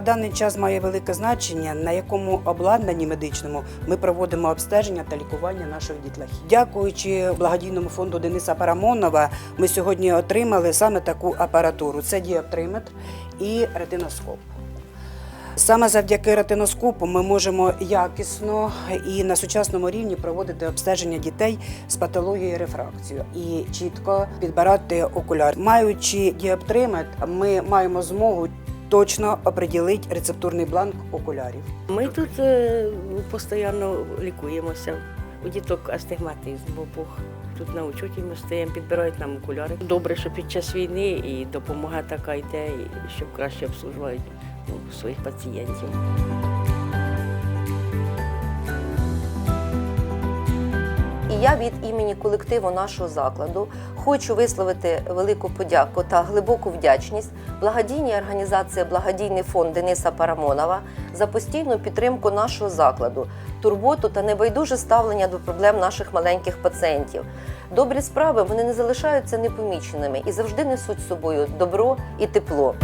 даний час має велике значення, на якому обладнанні медичному ми проводимо обстеження та лікування наших дітлахів. Дякуючи благодійному фонду Дениса Парамонова, ми сьогодні отримали саме таку апаратуру: це діоптриметр і ретиноскоп. Саме завдяки ретиноскопу ми можемо якісно і на сучасному рівні проводити обстеження дітей з патологією рефракцію і чітко підбирати окуляр. Маючи діоптриметр, ми маємо змогу точно определити рецептурний бланк окулярів. Ми тут е, постійно лікуємося. У діток астигматизм, бо Бог тут на учуті ми стоїмо, підбирають нам окуляри. Добре, що під час війни і допомога така йде, щоб краще обслужувати ну, своїх пацієнтів. Я від імені колективу нашого закладу хочу висловити велику подяку та глибоку вдячність благодійній організації Благодійний фонд Дениса Парамонова за постійну підтримку нашого закладу, турботу та небайдуже ставлення до проблем наших маленьких пацієнтів. Добрі справи вони не залишаються непоміченими і завжди несуть з собою добро і тепло.